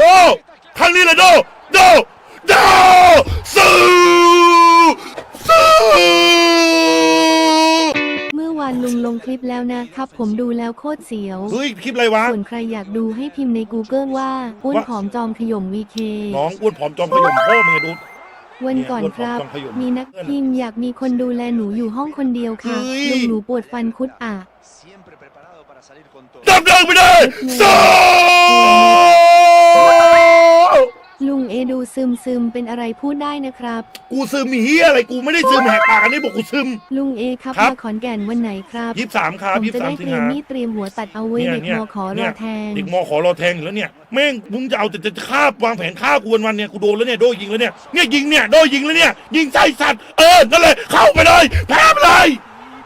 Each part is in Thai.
โดครั้งนี้เลยโดโดโดสู้สู้เมื่อวานลุงลงคลิปแล้วนะครับ ผมดูแล้วโคตรเสียว เฮ้ยคลิปอะไรวะส่วนใครอยากดูให้พิมพ์ใน Google ว่าอ้วนว่าผอมจอมขย่มวีเค น้องอ้วนผอมจอมขยมพ่อมึงไงดู วันก่อนครับ เนี่ยอ้วนผอมจอมขย่มมีนักพิมพ์อยากมีคนดูแลหนูอยู่ห้องคนเดียวค่ะเฮ้ย ลุงหนูปวดฟันคุดอะ ดำเนินไปเลยสู้ลุงเอดูซึมซึมๆเป็นอะไรพูดได้นะครับ กูซึมเฮียอะไรกูไม่ได้ซึมแหกปากอันนี้บอกกูซึม ลุงเอครับครับ มาขอนแก่นวันไหนครับยี่สิบสามครับผมยี่สิจะบสาได้มสิเตงรียมหา มีดเตรียมหัวตัดเอาไว้เนี่ยเด็กเนี่ยมอขอรเนี่อย แทง เด็กมอขอรอแทงอยู่แล้วเนี่ยแม่งมึงจะเอาแต่จะฆ่าวางแผนฆ่ากูวันวันๆเนี่ยกูโดนแล้วเนี่ยโดนยิงแล้วเนี่ยเนี่ยยิงเนี่ยโดนยิงแล้วเนี่ยยิงใส่สัตว์เออนั่นเลยเข้าไปเลยแพ้ไปเลย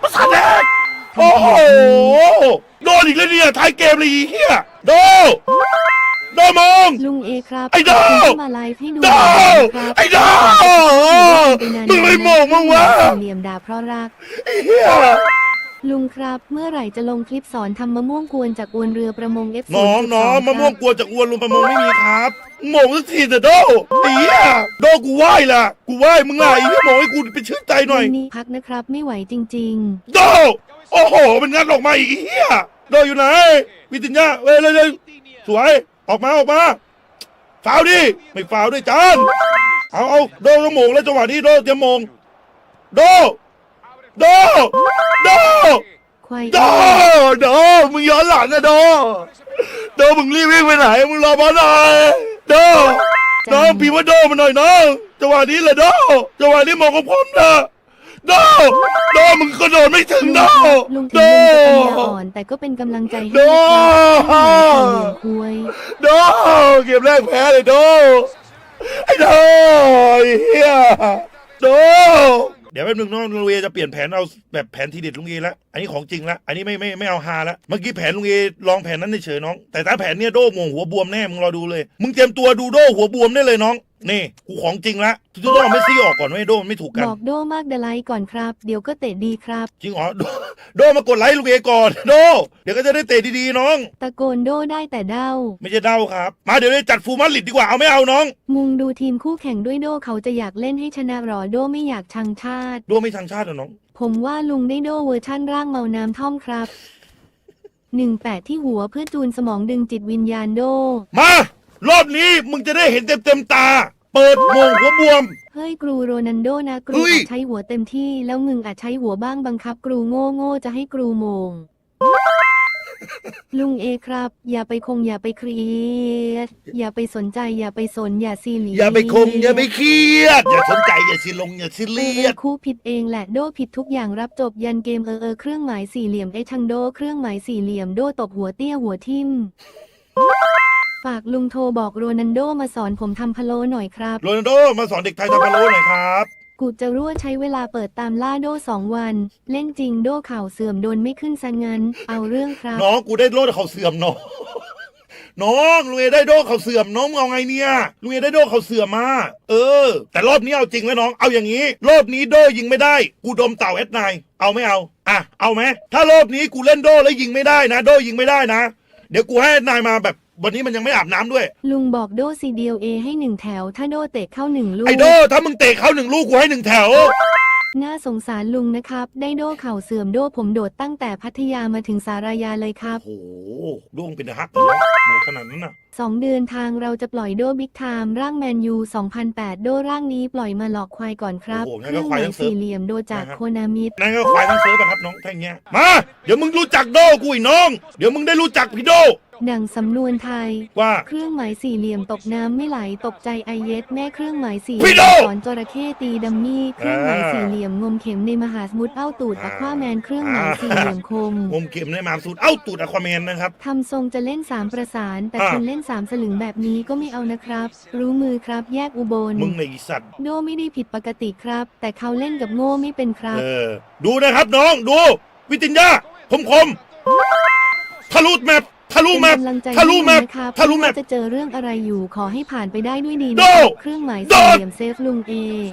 ประสาทแดกโอ้โห โดนอีกแล้วเนี่ยท้ายเกมเลยอีเหี้ยโดโดมอง ลุงเอครับไอ้โดขบคุณที่มาไลฟ์ให้ดูโดหน่อยนะครับไอ้โดไปนานๆมึงไม่มองมั้งวะ เหลี่ยมด่าเพราะรัก ไอ้เหี้ย ลุงครับเมื่อไหร่จะลงคลิปสอนทำมะม่วงกวนจากอวนเรือประมง F น้องน้องมะม่วงกวนจากอวนลงประมงไม่มีครับหมงสักทีเถอะโดไอ้เหี้ยโดกูไหว้ล่ะ กูไหว้มึงอะไอ้เหี้ยหมงให้กูเป็นชื่นใจหน่อยวันนี้พักนะครับไม่ไหวจริง โดโอ้โหมันงัดออกมาอีกไอ้เฮียโดอยู่ไหนวิติญญาเว้ยเลยเลยสวยออกมาออกมาฟาวดิไม่ฟาวด้วยจานเอาเอาโดต้องโมงแล้วจังหวะนี้โดเตรียมโมงโด โดโดๆควายโดโดมึงย้อนหลังนะโดโดมึงรีบวิ่งไปไหนมึงรอบอลหน่อยโดน้องพี่ว่าโดมาหน่อยน้องจังหวะนี้แหละโดจังหวะนี้มองกับผมนะโดโดมึงกระโดดไม่ถึงลุงโดครับลุงถึโดงลุงจะปัญญาอ่อนแต่ก็เป็นกำลังใจให้โดนะครับคุยโดเกมแรกแพ้เลยโดไอ้โดไอ้เฮียโด เดี๋ยวแป๊บนึงน้องลุงเอจะเปลี่ยนแผนเอาแบบแผนทีเด็ดลุงเอละ อันนี้ของจริงละอันนี้ไม่ไม่ไม่เอาฮาละเมื่อกี้แผนลุงเอลองแผนนั้นเฉยๆน้อง แต่ถ้าแผนเนี้ยโดโมงหัวบวมแน่มึงรอดูเลย มึงเตรียมตัวดูโดหัวบวมได้เลยน้องนี่กูของจริงละทุกต้องเอาไม่ซี่ออกก่อนไว้โดมันไม่ถูกกันบอกโดมากเดลไลก่อนครับ เดี๋ยวก็เตะดีครับ จริงเหรอโดโดมากดไลค์ลุงเอก่อนโดเดี๋ยวก็จะได้เตะดีๆน้อง ตะโกนโดได้แต่เด้าไม่ใช่เด้าครับ มาเดี๋ยวได้จัดฟูลมาดริดดีกว่าเอาไม่เอาน้อง มุงดูทีมคู่แข่งด้วยโดเขาจะอยากเล่นให้ชนะหรอโดไม่อยากชังชาติโดไม่ทางชาติเหรอน้อง ผมว่าลุงได้โดเวอร์ชั่นร่างเมาน้ำท่อมครับหนึ่งแปดที่หัวเพื่อจูนสมองดึงจิตวิญญาณโด มา รอบนี้มึงจะได้เห็นเต็มเต็มๆตา เปิดโมงหัวบวม เฮ้ยกรูโรนันโดนะกรูเฮ้ย อาจใช้หัวเต็มที่แล้วงึงอาจใช้หัวบ้างบังคับกรูโง่โง่จะให้กรูโมง ลุงเอครับ อย่าไปคงอย่าไปเครียด อย่าไปสนใจอย่าไปสนอย่าซีเรียสอย่าไปคงอย่าไปเครียด อย่าสนใจอย่าสิลงอย่าสิเอเลีอยด คู่ผิดเองแหละโดผิดทุกอย่างรับจบยันเกมเออเออเครื่องหมายสี่เหลี่ยมไอชังโดเครื่องหมายสี่เหลี่ยมโดตบหัวเตี้ยหัวทิ่มฝากลุงโทรบอกโรนันโดมาสอนผมทำพะโล้หน่อยครับ โรนัลโดมาสอนเด็กไทยทำพะโล้หน่อยครับ กูจะรั่วใช้เวลาเปิดตามล่าโดสองวัน เล่นจริงโดเข่าเสื่อมโดนไม่ขึ้นซะงั้น เอาเรื่องครับ น้องกูได้โลดเขาเสื่อมน้อง น้องลุงเอได้โดเขาเสื่อมน้องมึงเอาไงเนี่ยลุงเอได้โดเขาเสื่อมมา เออ แต่รอบนี้เอาจริงแล้วน้อง เอาอย่างนี้ รอบนี้โดยิงไม่ได้ กูดมเต่าแอดไนน์เอาไม่เอาอะเอาไหมถ้ารอบนี้กูเล่นโดแล้วยิงไม่ได้นะ โดยิงไม่ได้นะ เดี๋ยวกูให้แอดไนน์มาแบบ วันนี้มันยังไม่อาบน้ำด้วย ลุงบอกโดซีเดียวเอให้หนึ่งแถว ถ้าโดเตะเข้าหนึ่งลูก ไอโดถ้ามึงเตะเขาหนึ่งลูกกูให้หนึ่งแถว น่าสงสารลุงนะครับ ได้โดเข่าเสื่อมโดผมโดดตั้งแต่พัทยามาถึงสารยาเลยครับ โอ้โหดวงเป็นฮักเหรอโหขนาดนั้นน่ะ สองเดือนทางเราจะปล่อยโดบิ๊กไทม์ร่างแมนยู2008 โดร่างนี้ปล่อยมาหลอกควายก่อนครับโอ้โหงั้เคนรื่ก็องคหวายมายทั้งเซิร์ฟสี่เหลี่ยมโดจากนะครับ โคนามิดนั่นก็ควายทั้งเซิร์ฟอะครับน้องแท่งเงี้ย มา เดี๋ยวมึงรู้จักโดกูอีกน้อง เดี๋ยวมึงได้รู้จักพี่โด ดังสำนวนไทย ว่า เครื่องหมายสี่เหลี่ยมตกน้ำไม่ไหลตกใจไอเย็ดแม่เครื่องหมายสี่เหพี่ลี่ยโดมสอนจระเข้ตีดัมมี่เครื่องหมายสี่เหลี่ยมงมเข็มในมหาสมุทรเอ้าตูดอ่า อะคว้าแมนเครื่องหมายสี่เหลี่ยมคมงมเข็มในมามสูตรเอ้าตูดอะควาแมนนะครับ ทำทรงจะเล่นสามประสาน แต่อ่าคุณเล่นสามสลึงแบบนี้ก็ไม่เอานะครับ รู้มือครับแยกอุบลมึงในอีสัตว์โดไม่ได้ผิดปกติครับ แต่เขาเล่นกับโง่ไม่เป็นครับ เออ ดูนะครับน้องดู วิติญญาคมคมทะลุแมป ทะลุเป็นแมปกำลังใจทะลุแมปให้นะครับทะลุแมปไม่ว่าจะเจอเรื่องอะไรอยู่ขอให้ผ่านไปได้ด้วยดีโดนะครับเครื่องหมายโดสี่เหลี่ยมเซฟลุงเอ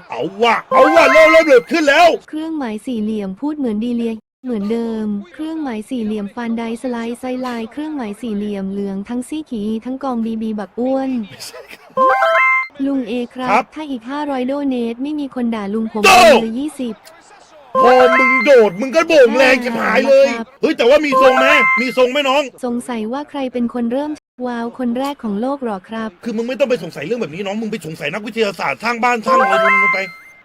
เอาว่ะเอาว่ะเริ่มเริ่มเริ่มขึ้นแล้ว เครื่องหมายสี่เหลี่ยมพูดเหมือนดีเลียเหมือนเดิม เครื่องหมายสี่เหลี่ยมฟันไดสไลด์ไซไลน์เครื่องหมายสี่เหลี่ยมเหลืองทั้งซี่ขีทั้งกองบีบีบักอ้วน ลุงเอครัครับ บ ถ้าอีก 500 โดเนทไม่มีคนด่าลุงผมโดเอาเลย20 พอมึงโดดมึงก็โบ่งแรงจะหายเลยครับเฮ้ยแต่ว่ามีทรงไหมมีทรงไหมน้อง สงสัยว่าใครเป็นคนเริ่มว้าวคนแรกของโลกหรอครับ คือมึงไม่ต้องไปสงสัยเรื่องแบบนี้น้องมึงไปสงสัยนักวิทยาศาสตร์สร้างบ้านสร้างอะไรมึงไป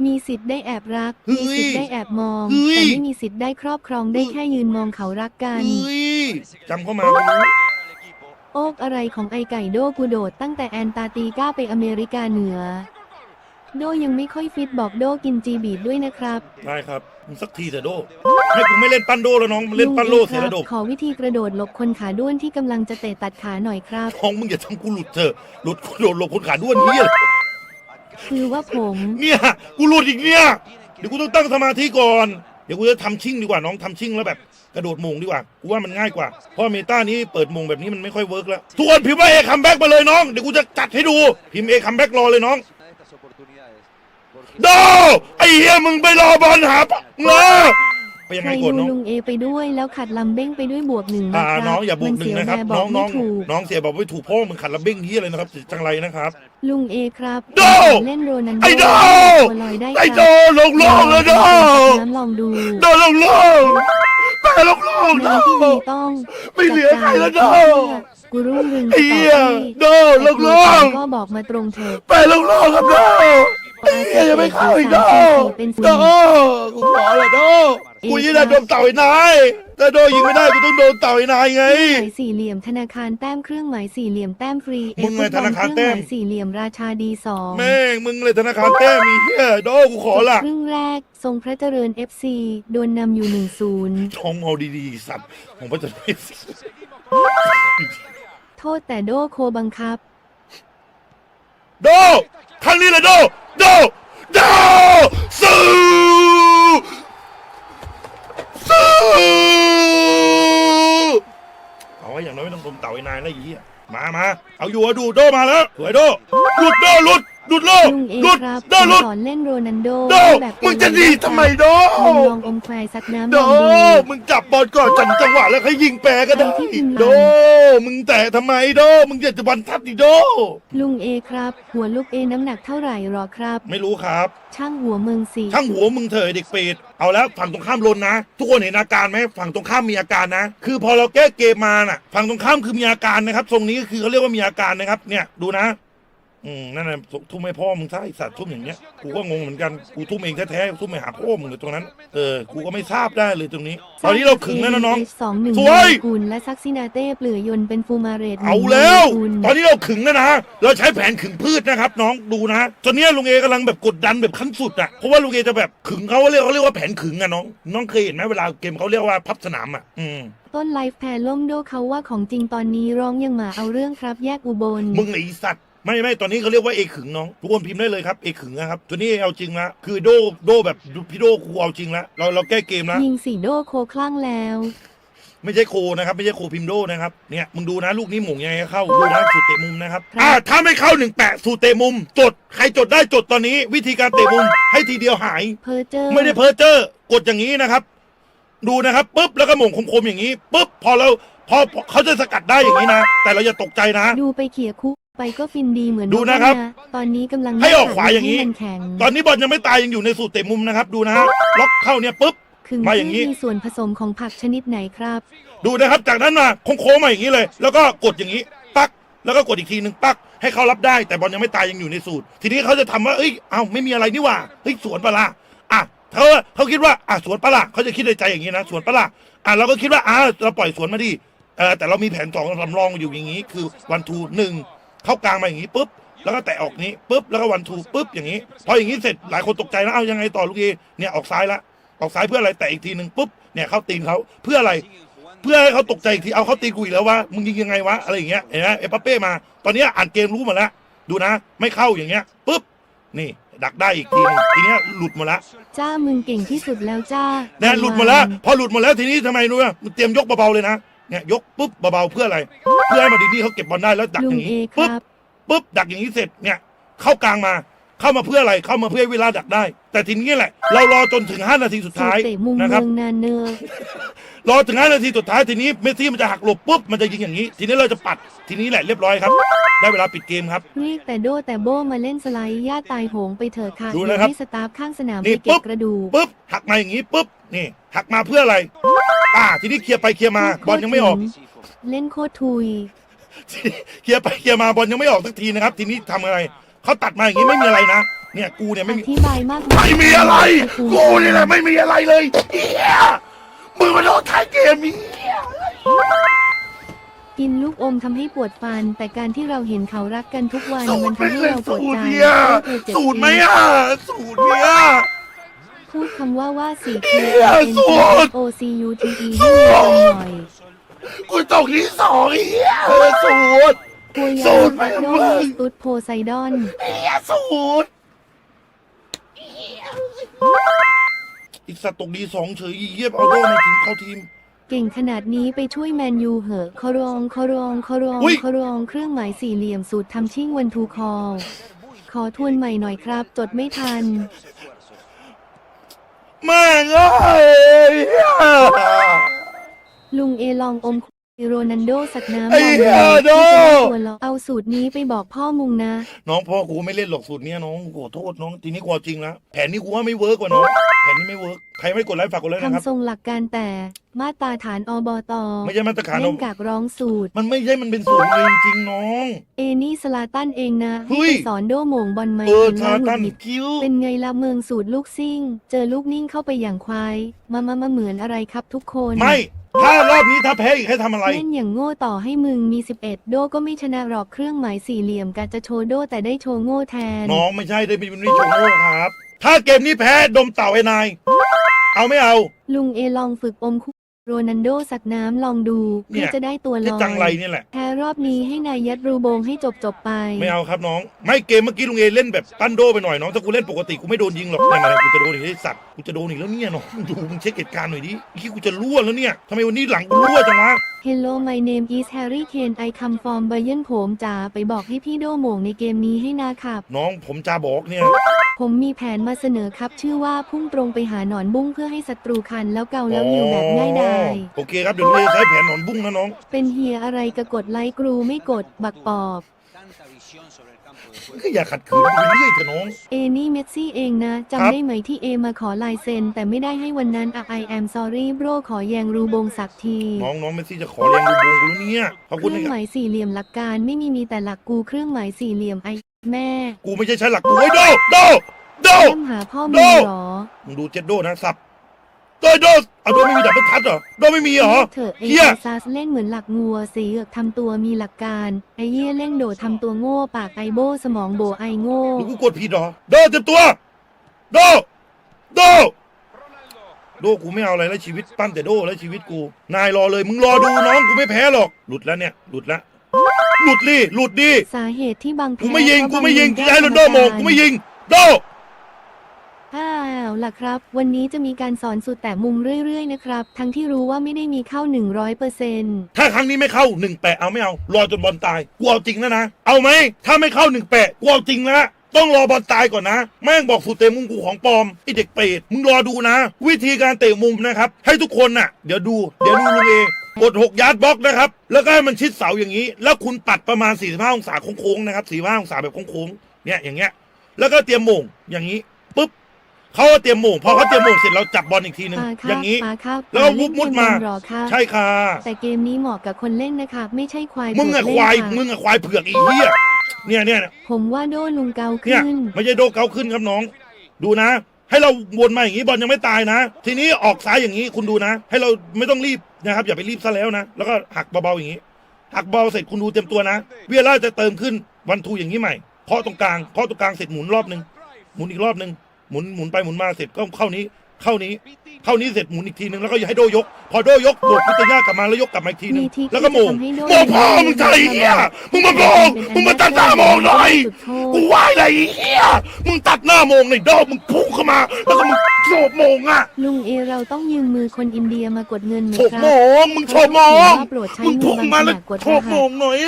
มีสิทธิ์ได้แอบรัก เฮ้มียสิทธิ์ได้แอบมอง เฮ้ย แต่ไม่มีสิทธิ์ได้ครอบครองได้แค่ยืนมองเขารักกัน เฮ้ยจำเข้ามากูรู้โอกอะไรของไอไก่โดกูโดดตั้งแต่แอนตาร์กติกาไปอเมริกาเหนือ โดยังไม่ค่อยฟิตบอกโดกินจีบีดด้วยนะครับ ได้ครับ มึงสักทีเถอะโดให้กูไม่เล่นปั้นโดแล้วน้องเล่นปั้นโลลุงเสียระดบขอวิธีกระโดดหลบคนขาด้วนที่กำลังจะเตะตัดขาหน่อยครับน้องมึงอย่าทำกูหลุดเถอะหลุดโดดหลบคนขาด้วนเฮียคือว่าผมเนี่ยกูหลุดอีกเนี่ยเดี๋ยวกูต้องตั้งสมาธิก่อนเดี๋ยวกูจะทำชิ่งดีกว่าน้องทำชิ่งแล้วแบบกระโดดมงดีกว่ากูว่ามันง่ายกว่าเพราะเมตานี้เปิดมงแบบนี้มันไม่ค่อยเวิร์กแล้วทุกคนพิมพ์ว่าเอคัมแบ็กมาเลยน้องเดี๋ยวกูจะจัดให้ดูพิมพ์เอคัมแบ็กรอเลยน้อง โดไอ้เฮียมึงไปรอบอลหาปะเงาไปยังใคไงรก่อนดูน้อง ลุงเอไปด้วยแล้วขัดลำเบ้งไปด้วยบวกหนึ่งอ่านะครับน้องอย่าบวกมัหนึ่งเสียวนะครับแบน้บองไม่น้องถูกน้องเสียบอกไม่ถูกพ่อมึงขัดระเบ้งเฮียเลยนะครับจังไรนะครับ ลุงเอครับโดเล่นโรนันโดไอ้โดตัวลอยได้ไอ้คโดรับลงโลกแล้วโดน้ำลองดูโดลงโลกแม่ลงโลกโดน้ำที่ดีต้องไม่เหลือใครแล้วโดกูรุ่งเรืองไอ้เหี้ยโดลงโลกก็บอกมาตรงเถอะแม่ลงโลกครับโด ไอ้เฮียยังไม่เข้าอีกโดโดกูขอละโดกูยิงได้โดนเต่าไอ้นายถ้าโดยิงไม่ได้กูต้องโดนเต่าไอ้นายไงเครื่องหมายสี่เหลี่ยมธนาคารแต้มเครื่องหมายสี่เหลี่ยมแต้มฟรีมึงไงเอฟุตบอลธนาคารเครื่องแต้หมมายสี่เหลี่ยมราชาดีสองแม่งมึงเลยธนาคารแต้มมีเฮียโดกูขอละครึ่งแรก ทรงพระเจริญ FC โดนนำอยู่1-0ท้องเอาดีๆสัตว์ผมก็จะไม่ โทษแต่โดโคบังคับ โดครั้งนี้เลยโดโดโดสู้สู้เอาไว้อย่างน้อยไม่ต้องกลมเต่าไอ้นายแล้วอ้เหี้มามาเอาอยู่อะดูโดมาแล้วสวยโดหลุดโดหลุด หลุดโลลุงเอหลุดครับโดหลุด สอนเล่นโรนันโดโดแบบมึงจะดีทำไมโดมึงลองอมควายซักน้ำโดลองดูมึงจับบอลก่อนจังจังหวะแล้วให้ยิงแปรก็ได้ไปที่พิมพ์โดมึงแต่ทำไมโดมึงอยากจะบอลทัดดิโด ลุงเอครับ หัวลูกเอน้ำหนักเท่าไหร่หรอครับ ไม่รู้ครับ ช่างหัวเมืองสีช่างหัวมึงเถอะไอ้เด็กเปรตเอาแล้วฝั่งตรงข้ามลนนะ ทุกคนเห็นอาการไหมฝั่งตรงข้ามมีอาการนะ คือพอเราแก้เกมมาน่ะ ฝั่งตรงข้ามคือมีอาการนะครับ ทรงนี้ก็คือเขาเรียกว่ามีอาการนะครับ เนี่ยดูนะ อืมนั่นแหละทุ่มให้พ่อมึงซะไอสัตว์ทุ่มอย่างเงี้ยกูก็งงเหมือนกันกูทุ่มเองแท้ๆทุ่มไปหาพ่อมึงเลยตรงนั้นเออกูก็ไม่ทราบได้เลยตรงนี้ ตอนนี้เราขึงแล้วนะน้องสองหนึ่งสวยกุลและซักซินาเต้เปลือยยนต์เป็นฟูมาเรตเอาแล้วกุลตอนนี้เราขึงแล้วนะเราใช้แผนขึงพืชนะครับ น้องดูนะตอนนี้ลุงเอกำลังแบบกดดันแบบขั้นสุดอะเพราะว่าลุงเอจะแบบขึงเขาเรียกเขาเรียกว่าแผนขึงอะน้องน้องเคยเห็นไหมเวลาเกมเขาเรียกว่าพับสนามอะอืมต้นไลฟ์แพรล่มโดเขาว่าของจริงตอนนี้ร้องยังหมาเอาเรื่องครับแยกอุบลมึงไอสัตว์ ไม่ไม่ตอนนี้เขาเรียกว่าเอขึงน้องทุกคนพิมพ์ได้เลยครับเอขึงนะครับตัวนี้เอาจริงละคือโดโดแบบพี่โดครูเอาจริงละเราเราแก้เกมละยิงสีโดโคคลั่งแล้ว ไม่ใช่โคนะครับ ไม่ใช่โคพิมโดนะครับเนี่ยมึงดูนะลูกนี้หม่งยังไงก็เข้าดูนะสูตรเตะมุมนะครับครับอ่าถ้าไม่เข้าหนึ่งแปะสูตรเตะมุม จดใครจดได้จดตอนนี้ วิธีการเตะมุมให้ทีเดียวหายเพอร์เจอร์ไม่ได้เพ้อเจอร์กดอย่างนี้นะครับ ดูนะครับปุ๊บแล้วก็หม่งคมๆอย่างนี้ปุ๊บพอเราพอพอเขาจะสกัดได้อย่างนี้นะ แต่เราอย่าตกใจนะ ดูไปเขี่ยคุ ไปก็ฟินดีเหมือนดูนะครับ ตอนนี้กำลังให้ออกขวาอย่างนี้นี้มันแข็งตอนนี้บอลยังไม่ตายยังอยู่ในสูตรเตะมุมนะครับ ดูนะฮะล็อกเข้าเนี่ยปุ๊บ ขึงมาอย่างนี้ ที่มีส่วนผสมของผักชนิดไหนครับ ดูนะครับ จากนั้นมาโค้งๆมาอย่างนี้เลย แล้วก็กดอย่างนี้ ปัก แล้วก็กดอีกทีหนึ่งปัก ให้เขารับได้ แต่บอลยังไม่ตายยังอยู่ในสูตร ทีนี้เขาจะทำว่า เอ้ย เอ้าไม่มีอะไรนี่หว่า เฮ้ยสวนปะละอะเขาเขาคิดว่า อะสวนปะละเขาจะคิดในใจอย่างนี้นะ สวนปะละอะเราก็คิดว่า อะเราปล่อยสวนมาดิเออแต่เรามีแผนสองสำรองอยู่อย่างนี้ คือวันทูหนึ่ง เข้ากลางมาอย่างนี้ปุ๊บแล้วก็แตะออกนี้ปุ๊บแล้วก็วันทูปุ๊บอย่างนี้พออย่างนี้เสร็จหลายคนตกใจแล้วเอายังไงต่อลูกเอเนี่ยออกซ้ายละออกซ้ายเพื่ออะไรแตะอีกทีหนึ่งปุ๊บเนี่ยเข้าตีนเขาเพื่ออะไร เพื่อให้เขาตกใจอีกทีเอาเขาตีกูอีกแล้วว่ามึงยิงยังไงวะอะไรอย่างเงี้ยเห็นไหมเอปาเป้มา ตอนนี้อ่านเกมรู้หมาแล้วดูนะ ไม่เข้าอย่างเงี้ยปุ๊บนี่ดักได้อีกทีหนึงทีเนี้ยหลุดมาแล้วจ้ามึงเก่งที่สุดแล้วจ้านะหลุดมาแล้วพอหลุดมาแล้วทีนี้ทำไมรู้ไหมมึงเตรียมยกเบาๆเลยนะ เนี่ยยกปุ๊บเบาๆเพื่ออะไร เพื่อให้มาดีนี่เขาเก็บบอลได้แล้วดักลุองย่างเอนี้คปุ๊บรับปุ๊บดักอย่างนี้เสร็จเนี่ยเข้ากลางมาเข้ามาเพื่ออะไรเข้ามาเพื่อให้เวลาดักได้ แต่ทีนี้แหละ เรารอจนถึง 5 นาทีสุดสูตท้ารยเตะมุมนะครับเมืองนานเนอร์รอถึง 5 นาทีสุดท้ายทีนี้เมสซี่มันจะหักหลบปุ๊บมันจะยิงอย่างนี้ ทีนี้เราจะปัดทีนี้แหละเรียบร้อยครับ ได้เวลาปิดเกมครับเรียกแต่โดแต่โบมาเล่นสไลด์ญาติตายโหงไปเถอะค่ะดูเดี๋ยวนะครับให้สตาฟข้างสนามนี่ไปเก็ปุ๊บบกระดูกปุ๊บหักมาอย่างนี้ปุ๊บนี่ หักมาเพื่ออะไร อ่า ทีนี้เคลียร์ไปเคลียร์มาบอลยังไม่ออก เล่นโคตรทุย เคลียร์ไปเคลียร์มาบอลยังไม่ออกสักทีนะครับ ทีนี้ทำอะไรเขาตัดมาอย่างนี้ไม่มีอะไรนะเนี่ยกูเนี่ยอไม่มี ธิบายมากไม่มีอะไร กูนี่แหละไม่มีอะไรเลยเฮียมึงมาโดนท้ายเกมนี้กินลูกอมทำให้ปวดฟัน แต่การที่เราเห็นเขารักกันทุกวันสูมัตนรไม่ทำให้เป็นเราปวดสูตรใจเนี่ยไม่เคยเจ็บสูตรไหมจงอะ สูตรเนี่ย พูดคำว่าว่าสี่เหี้คือย N สู T ตร O C U T E ให้เร็วหน่อยกูตกที่สองเฮียเออสูตร ตัวยาสูตรวไม่โดเว้ยสตุดโพไซดอนเฮียสูตรอีกสัตว์ตกดีสองเฉยอีเยียบเอาโดมาทีมเข้าทีม เก่งขนาดนี้ไปช่วยแมนยูเหอะขอรองขอรองขอรองอุ๊ยขอรองเครื่องหมายสี่เหลี่ยมสูตรทำชิ่งวันทูคอลขอทวนใหม่หน่อยครับ จดไม่ทัน แม่งเอ้ยเหี้ยลุงเอลองอม โรนันโดสักน้ำไอ้เหี้ยลองโด ตัวเราเอาสูตรนี้ไปบอกพ่อมุงนะ น้องพ่อกูไม่เล่นหรอกสูตรเนี้ยน้องกูขอโทษน้องทีนี้กูเอาจริงแล้วแผนนี้กูว่าไม่เวิร์กกว่าน้องแผนนี้ไม่เวิร์กใครไม่กดไลค์ฝากกดไลค์นะครับ ทำทรงหลักการแต่มาตราฐานอบตไม่ใช่มาตรฐานเล่นกากร้องสูตร มันไม่ใช่มันเป็นสูตรเลยจริงๆน้อง เอนี่สลาตันเองนะเฮ้ยให้ไปสอนโดโหมงบอลไหมเออเห็นชาว่าหงุตัดนหงิดคิวเป็นไงละเมืองสูตรลูกซิ่ง เจอลูกนิ่งเข้าไปอย่างควาย มามามาเหมือนอะไรครับทุกคน ไม่ ถ้ารอบนี้ถ้าแพ้อีกให้ทำอะไร เล่นอย่างโง่ต่อให้มึงมี 11 โดก็ไม่ชนะหรอกเครื่องหมายสี่เหลี่ยมกาจะโชว์โดแต่ได้โชว์โง่แทน น้องไม่ใช่ได้เป็นวิชโง่ครับ ถ้าเกมนี้แพ้ดมเต่าไอ้นาย เอาไม่เอา ลุงเอลองฝึกอมคุ โรนันโดสักน้ำลองดูเนี่เพื่อยจะได้ตัวลที่อจังไรยเนี่ยแหละ แพ้รอบนี้ให้นายยัดรูโบงให้จบจบๆไป ไม่เอาครับน้อง ไม่เกมเมื่อกี้ลุงเอเล่นแบบปั้นโดไปหน่อยน้อง ถ้ากูเล่นปกติกูไม่โดนยิงหรอกเนี่ยมากูจะโดนอีกไอ้สัตว์กูจะโดนอีกแล้วเนี่ยน้องมึงดูมึงเช็คเหตุการณ์หน่อยดิที่กูจะรั่วแล้วเนี่ยทำไมวันนี้หลังกูรั่วจังวะ Hello my name is Harry Kane I come from Bayern ผมจ๋าไปบอกให้พี่โดโหมงในเกมนี้ให้นะครับ น้องผมจะบอกเนี่ย ผมมีแผนมาเสนอครับ ชื่อว่าพุ่งตรงไปหาหนอนบุ้งเพื่อให้ศัตรูคันแล้วเกาแล้วยิวแบบง่ายดายโอเคครับ เดี๋ยวลุงเอใช้แผนหนอนบุ้งนะน้อง เป็นเฮียอะไรกะกดไลค์กรูไม่กดบักปอบ Tanta visión sobre el campo de juego. ก็อย่าขัดขืนกูไปเรื่อยเถอะน้อง เอนี่เมสซี่เองนะครัจำบได้ไหมที่เอมาขอลายเซ็น แต่ไม่ได้ให้วันนั้นอะ I am sorry bro ขอแยงรูบงสักทีน้องน้องเมสซี่จะขอเรียนดูบงกูแล้วเนี่ยขอบเคคุณรื่องนะหมายสี่เหลี่ยมหลักการไม่มีมีแต่หลักกูเครื่องหมายสี่เหลี่ยมไอแม่กูไม่ใช่ใช้หลักกูไว้โดโดโดแอมหาพ่อมึโดงเหรอมึงดูเจ็ดโดนะสับ โดโดเอาโดไม่มีดับเบิลทัชเหรอโดไม่มีเหรอ เถอะไอเหี้ย ซัสเล่นเหมือนหลักงัวสีเอือกทำตัวมีหลักการ ไอเยี่ยเล่นโดดทำตัวโง่ปากไอโบสมองโบไอโง่ หรือกูกดผิดเหรอโดเต็มตัวโดโดโดกูไม่เอาอะไรแล้วชีวิตปั้นแต่โดแล้วชีวิตกู นายรอเลยมึงรอดูน้องกูไม่แพ้หรอกหลุดแล้วเนี่ยหลุดแล้วหลุดดิหลุดดิสาเหตุที่บางแพ้กูไม่ยิงเพกูราะไม่ยิงบากูจะให้โรนลโดโมงกูไม่ยิงโด อ้าวล่ะครับ วันนี้จะมีการสอนสูตรแต่มุมเรื่อยๆนะครับ ทั้งที่รู้ว่าไม่ได้มีเข้า 100%ถ้าครั้งนี้ไม่เข้าหนึ่งแปะเอาไม่เอา รอจนบอลตายกูเอาจริงแล้วนะ เอาไหม ถ้าไม่เข้าหนึ่งแปะกูเอาจริงแล้วต้องรอบอลตายก่อนนะ แม่งบอกสูตรเตะมุมกูของปลอมไอเด็กเปรตมึงรอดูนะ วิธีการเตะมุมนะครับ ให้ทุกคนน่ะ เดี๋ยวดู เดี๋ยวดูลุงเอกด6ยาร์ดบล็อกนะครับ แล้วก็ให้มันชิดเสาอย่างนี้ แล้วคุณปัดประมาณ45องศาโค้งๆนะครับ45องศาแบบโค้งๆเนี่ยอย่างเงี้ยแล้วก็เตรียมมงอย่างนี้ เขาก็เตรียมโมงพอเขาเตรียมโมงเสร็จเราจับบอลอีกทีหนึ่งปาคอรัย่างนี้ปาครับแล้วก็ปาเล่นมุดมา เกหรอครับใช่ค่ะแต่เกมนี้เหมาะกับคนเล่นนะครับไม่ใช่ควายมึงอะเผืควายเล่นมึค่ะงอะควายเผือกอีเหี้ยเนี่ยเนี่ยเนี่ยผมว่าโดลุงเกาเนี่ยขึ้น ไม่ใช่โดเกาขึ้นครับน้อง ดูนะ ให้เราวนมาอย่างนี้บอลยังไม่ตายนะ ทีนี้ออกซ้ายอย่างนี้คุณดูนะ ให้เราไม่ต้องรีบนะครับ อย่าไปรีบซะแล้วนะ แล้วก็หักเบาๆอย่างนี้ หักเบาเสร็จคุณดูเต็มตัวนะ เวียร่าจะเติมขึ้นวันทูอย่างนี้ใหม่เคาะตรงกลางเคาะตรงกลางเสร็จหมุนรอบหนึ่งหมุนอีกรอบหนึ่ง หมุนหมุนไปหมุนมาเสร็จก็เข้านี้ เข้านี้ เข้านี้เสร็จหมุนอีกทีหนึ่งแล้วก็อย่าให้โดยก พอโดยกบวกพิจยากลับมาแล้วยกกลับมาอีกทีหนึ่งมีทริคแล้วก็โมงที่จะทำให้โดโมงพ่อมึงใจเหี้ยมึงมาโมงมึงมาตัดหน้าโมงหน่อยจุดโทษกูไหวอะไรเฮียมึงตัดหน้าโมงหน่อยดอกมึงพุ่งเข้ามาแล้วก็มึงโฉบโมงอะลุงเอเราต้องยืมมือคนอินเดียมากดเงินไหมโฉบครัโมบงมึงโฉบโมงว่าโปรดใช้มึงพุ่งมาแล้วมือบางขนาดกดโฉบโมงหน่อย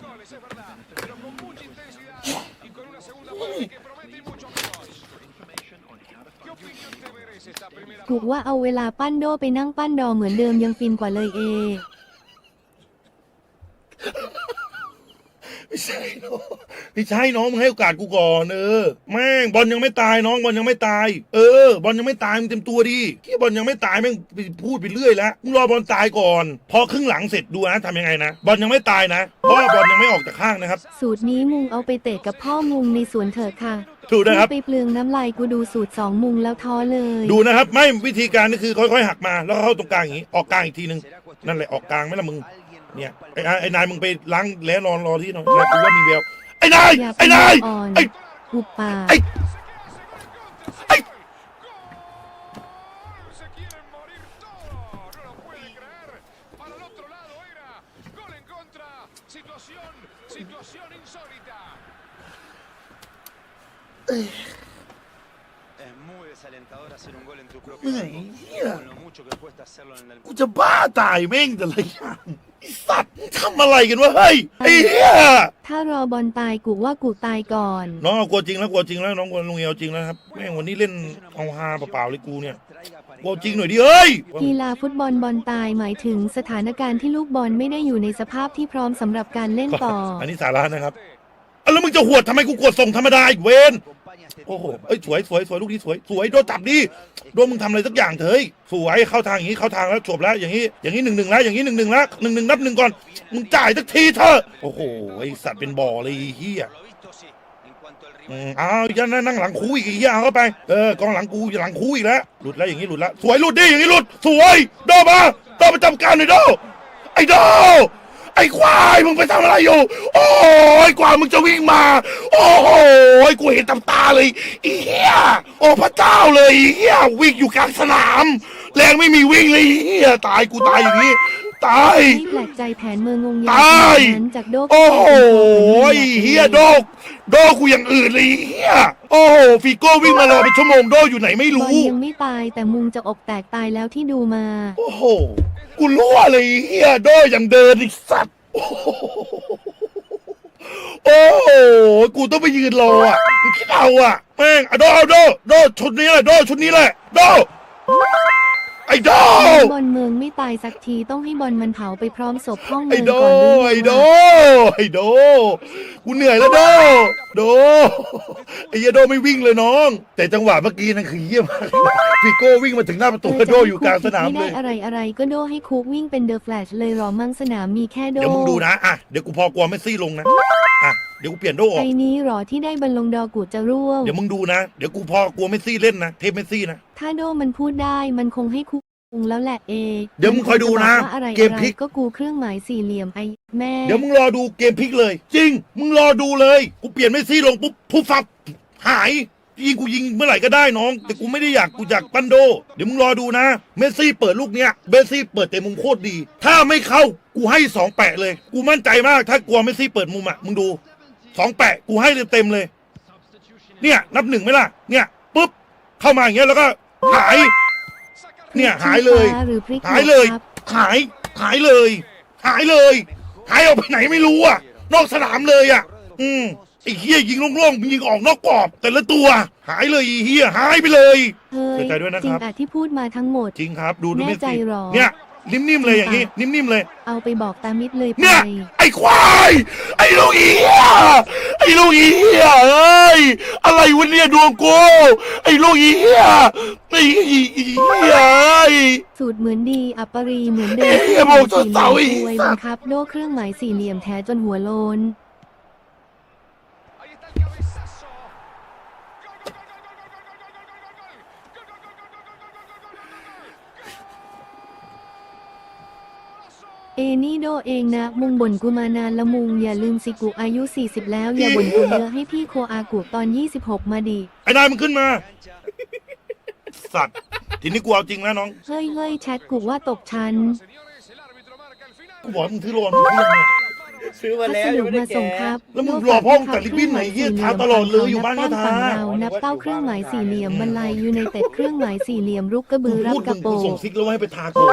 goles, es verdad, pero con mucha intensidad y con una segunda parte que promete y mucho menos. ¿Qué opinión te merece esta primera กูว่าเอาเวลาปั้นโดไปนั่งปั้นดอเหมือนเดิมยังฟินกว่าเลยเอ ไม่ ใช่น้องไม่ใช่น้องมึงให้โอกาสกูก่อนเออแม่งบอลยังไม่ตายน้องบอลยังไม่ตาย เออบอลยังไม่ตายมึงเต็มตัวดิที่บอลยังไม่ตายแม่งพูดไปเรื่อยแล้วมึงรอบอลตายก่อน พอครึ่งหลังเสร็จดูนะทำยังไงนะบอลยังไม่ตายนะเพราะว่าบอลยังไม่ออกจากข้างนะครับ สูตรนี้มุงเอาไปเตะกับพ่อมุงในสวนเถอะค่ะถูกนะครับ ไม่ไปเปลืองน้ำลายกูดูสูตรสองมุงแล้วท้อเลย ดูนะครับ ไม่วิธีการก็คือค่อยๆหักมาแล้วก็เข้าตรงกลางอย่างนี้ออกกลางอีกทีนึงนั่นแหละออกกลางไหมล่ะมึง เนี่ยไอ้ไอ้นายมึงไปล้างแล้วนอนรอที่หนอนนายกูว่ามีแววไอ้นายอย่าไอ้นายอ่อนไอ้หุบปากไอ้ไอ้ Se quieren morir todos, no lo puede creer. Para el otro lado era gol en contra, situación, situación insólita. Es muy desalentador hacer un gol en tu propio เหนื่อย arco, เหี้ย con lo mucho que cuesta hacerlo en el กูจะบ้าตายแม่งแต่ละอย่าง ไอ้สัตว์มึงทำอะไรกันวะเฮ้ยไอ้เหี้ยถ้ารอบอลตายกูว่ากูตายก่อน น้องเอากลัวจริงแล้วกลัวจริงแล้วน้องกลัวลุงเอวจริงแล้วครับแม่งวันนี้เล่นเอาฮาเปล่าๆเลยกูเนี่ยกลัวจริงหน่อยดิเอ้ยกีฬาฟุตบอลบอลตายหมายถึงสถานการณ์ที่ลูกบอลไม่ได้อยู่ในสภาพที่พร้อมสำหรับการเล่นต่ออันนี้สาระนะครับอะแล้วมึงจะหวดทำไมกูกดส่งธรรมดาอีกเวน โอ้โหเอ้ยสวยสวยสวยลูกนี้สวยสวยโดนจับดิโดนมึงทำอะไรสักอย่างเถอะเฮ้ยสวยเข้าทางอย่างนี้เข้าทางแล้วจบแล้วอย่างนี้อย่างนี้หนึ่งหนึ่งแล้วอย่างนี้หนึ่งหนึ่งแล้วหนึ่งหนึ่งนับหนึ่งก่อนมึงจ่ายสักทีเถอะโอ้โหไอสัตว์เป็นบ่อเลยเฮียอ้าวยันนั่งหลังคูอีกเฮียเอาเข้าไปเออกองหลังกูหลังคูอีกแล้วหลุดแล้วอย่างนี้หลุดแล้วสวยหลุดดิอย่างนี้หลุดสวยโดมาโดมาจำการหน่อยโดไอ้โด ไอ้ควายมึงไปทำอะไรอยู่ โอ้ยกว่ามึงจะวิ่งมา โอ้โหกูเห็นตำตาเลยไอ้เหี้ยโอ้พระเจ้าเลยไอ้เหี้ยวิ่งอยู่กลางสนาม แรงไม่มีวิ่งเลยไอ้เหี้ยตายกูตายอย่างนี้ตาย ไม่แปลกใจแผนเมืองงงยาตาย นั้นจากโดกโอ้โหไอ้เฮียโดก โดกกูอย่างอื่นเลยไอ้เฮียโอ้โหฟิโก้วิ่งมารอเป็นชั่วโมงโดอยู่ไหนไม่บอลรู้ ยังไม่ตายแต่มุงจะอกแตกตายแล้วที่ดูมา โอ้โห กูรั่วเลยเฮียโดอย่างเดินอีสัตว์โอ้โหโอ้โห กูต้องไปยืนรออะมึงคิดเอาอะ แม่งอะโดเอาโดโดชุดนี้แหละโดชุดนี้แหละโด ไอ้โดบอลเมืองไม่ตายสักทีต้องให้บอลมันเผาไปพร้อมศพห้องเมืไอ้องโดก่อนหรือไอ้ยังโดวะไอ้โดกูเหนื่อยแล้วโดโดไอ้เหี้ยโดไม่วิ่งเลยน้อง แต่จังหวะเมื่อกี้นั่นคือเยี่ยมมากฟิโก้วิ่งมาถึงหน้าประตูแล้วโดอยู่กลางสนามไม่เลได้ยอะไรอะไรก็โดให้คุกวิ่งเป็นเดอะแฟลชเลยหรอมั่งสนามมีแค่โด เดี๋ยวมึงดูนะ อะ เดี๋ยวกูพอกลัวเมสซี่ลงนะ อะ เดี๋ยวกูเปลี่ยนโดออก ไอ้นี้หรอที่ได้บอลลงดอกูจะร่วง เดี๋ยวมึงดูนะ เดี๋ยวกูพอกลัวเมสซี่เล่นนะ เทพเมสซี่นะ ถ้าโดมันพูดได้มันคงให้คุก แล้วแหละเอเดี๋ยวมึงคอยดูนะจบอกว่าอะไรเกมพลิก อะไรก็กูเครื่องหมายสี่เหลี่ยมไอ้แม่ เดี๋ยวมึงรอดูเกมพลิกเลย จริง มึงรอดูเลย กูเปลี่ยนเมสซี่ลงปุ๊บผู้ฟับหายยิงกูยิงเมื่อไหร่ก็ได้น้อง แต่กูไม่ได้อยากกูอยากปั้นโด เดี๋ยวมึงรอดูนะ เมสซี่เปิดลูกเนี้ยเมสซี่เปิดเตะมุมโคตรดี ถ้าไม่เข้ากูให้สองแปะเลย กูมั่นใจมาก ถ้ากลัวเมสซี่เปิดมุมอะมึงดูสองแปะกูให้เต็มๆเลย เนี่ย นับหนึ่งไหมล่ะ เนี่ยปุ๊บเข้ามาอย่างเงี้ยแล้วก็หาย เนี่ยหายเลยชี้ฟ้หรือพริกหายเลยครับหายหายเลย หายเลย หายออกไปไหนไม่รู้อะ นอกสนามเลยอะ อืมไอ้เฮียยิงโล่งๆยิงออกนอกกรอบ แต่ละตัว หายเลยไอ้เฮียหายไปเลยเฮ้ยเสียใจด้วยนะจริคงรับอะที่พูดมาทั้งหมด จริงครับ ดูดูแน่เมสใจซี่หรอเนี่ยนิ่มๆเลยอย่างนี้ นิ่มๆเลย เอาไปบอกตามิดเลยไปเนี่ยไอ้ควาย ไอ้ลูกเอีย ไอ้ลูกเอียเอ้ยอะไรวะเนี่ยดวงกูไอ้ลูกเอียไอ้เอียเอ้ย สูตรเหมือนดี อัปปรีเหมือนเดิมเอ้ยบอกตัวเสาอีกสี่เหลี่ยมบังคับโดเครื่องหมายสี่เหลี่ยมแท้จนหัวโลน เอนี่โดเองนะมุงบ่นกูมานานละมุงอย่าลืมสิกูอายุ 40 แล้ว อย่าบ่นกูเยอะให้พี่โคอากูตอน 26 มาดิไอ้นายมึงขึ้นมา สัตว์ ทีนี้กูเอาจริงแล้วน้อง เฮ้ยเฮ้ยแชทกูว่าตกชั้น Señores, el árbitro marca el final. กูบอกให้มึงซื้อโลนมึงซื้อยังไงซื้อมาพัแล้วสยัดุงไม่ได้มาแกส่งครับแล้วมึงรอพ่อมึงตัดลิบบิ้นไหนเหี้ยทาตลอดเลยอยู่บ้านก็ทานับแต้มฝั่งเรานับเต้าเครื่องหมายสี่เหลี่ยมบรรลัยยูไนเต็ดเครื่องหมายสี่เหลี่ยมรุกกระบือรับพูดกระมึงโปกูงส่งซิกแล้วให้ไปทาก่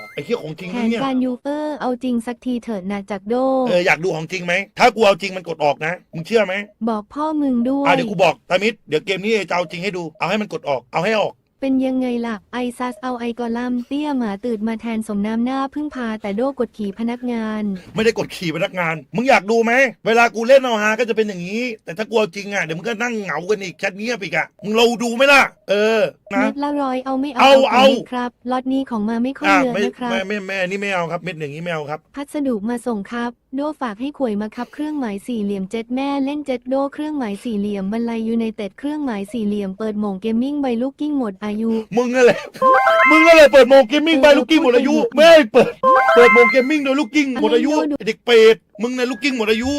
อนไอ้เหี้ยของจริงแผไหมนเนี่ยการยูเปอร์เอาจริงสักทีเถิดนะจากโด เอออยากดูของจริงไหมถ้ากูเอาจริงมันกดออกนะมึงเชื่อไหมบอกพ่อมึงด้วยอะเดี๋ยวกูบอกตามิดเดี๋ยวเกมนี้จะเอาจริงให้ดูเอาให้มันกดออกเอาให้ออก เป็นยังไงล่ะ ไอซัสเอาไอกอลัมน์เตี้ยหมาตื่นมาแทนสมน้ำหน้าพึ่งพาแต่โดกดขี่พนักงานไม่ไม่ได้กดขี่พนักงาน มึงอยากดูไหม เวลากูเล่นเอาฮาก็จะเป็นอย่างนี้ แต่ถ้ากูเอาจริงอะ เดี๋ยวมึงก็นั่งเหงากันอีกแชทเงียบอีกอะ มึงเราดูไหมล่ะ เออ นะ เม็ดละร้อยเอาไม่เอาเอาก่นเอาไหมครับล็อตนี้ของมาไม่ค่อยอะเยอะไม่นะครับ ไม่ไม่แม่นี่ไม่เอาครับ เม็ดอย่างนี้ไม่เอาครับ พัสดุมาส่งครับ โดฝากให้ขวยมาคับเครื่องหมายสี่เหลี่ยมเจ็ดแม่เล่นเจ็ดโดเครื่องหมายสี่เหลี่ยมบรรลัยยูไนเต็ดเครื่องหมายสี่เหลี่ยมเปิดโหมงเกมมิ่งใบลูกกิ้งหมดอายุ มึงอะไร มึงอะไรเปิดโมงเกมมิ่งใบลูกกิ้งหมดอายุไม่เปิด เปิดโมงเกมมิ่งโดยลูกกิ้งหมดอายุไอ้เด็กเปรตมึงในลูกกิ้งหมดอายุ